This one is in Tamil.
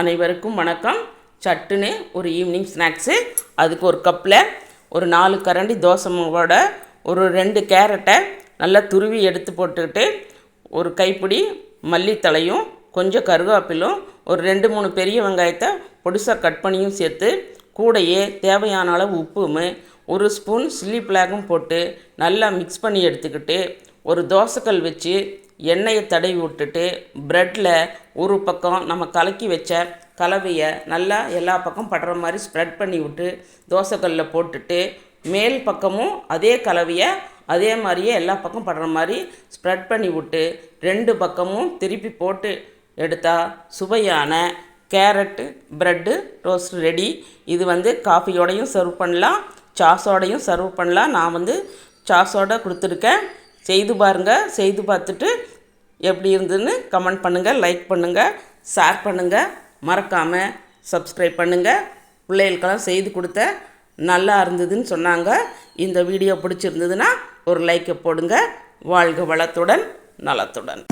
அனைவருக்கும் வணக்கம். சட்டுன்னு ஒரு ஈவினிங் ஸ்நாக்ஸு அதுக்கு ஒரு கப்பில் ஒரு நாலு கரண்டி தோசை மாவோட ஒரு ரெண்டு கேரட்டை நல்லா துருவி எடுத்து போட்டுக்கிட்டு ஒரு கைப்பிடி மல்லித்தழையும் கொஞ்சம் கருவேப்பிலும் ஒரு ரெண்டு மூணு பெரிய வெங்காயத்தை பொடிசாக கட் பண்ணியும் சேர்த்து கூடையே தேவையான அளவு உப்பும் ஒரு ஸ்பூன் சில்லி ஃப்ளாகும் போட்டு நல்லா மிக்ஸ் பண்ணி எடுத்துக்கிட்டு ஒரு தோசைக்கல் வச்சு எண்ணெயை தடவி விட்டுட்டு ப்ரெட்டில் ஒரு பக்கம் நம்ம கலக்கி வச்ச கலவையை நல்லா எல்லா பக்கம் படுற மாதிரி ஸ்ப்ரெட் பண்ணி விட்டு தோசைக்கல்லில் போட்டுட்டு மேல் பக்கமும் அதே கலவையை அதே மாதிரியே எல்லா பக்கம் படுற மாதிரி ஸ்ப்ரெட் பண்ணி விட்டு ரெண்டு பக்கமும் திருப்பி போட்டு எடுத்தால் சுவையான கேரட்டு ப்ரெட்டு ரோஸ்ட் ரெடி இது வந்து காஃபியோடையும் சர்வ் பண்ணலாம் சாஸோடையும் சர்வ் பண்ணலாம். நான் வந்து சாஸோட கொடுத்துருக்கேன். செய்து பாருங்கள் செய்து பார்த்துட்டு எப்படி இருந்துன்னு கமெண்ட் பண்ணுங்கள் லைக் பண்ணுங்கள் ஷேர் பண்ணுங்கள் மறக்காமல் சப்ஸ்கிரைப் பண்ணுங்கள் பிள்ளைகளுக்கெல்லாம் செய்து கொடுத்த நல்லா இருந்ததுன்னு சொன்னாங்க. இந்த வீடியோ பிடிச்சிருந்ததுன்னா ஒரு லைக்கை போடுங்க. வாழ்க வளத்துடன் நலத்துடன்.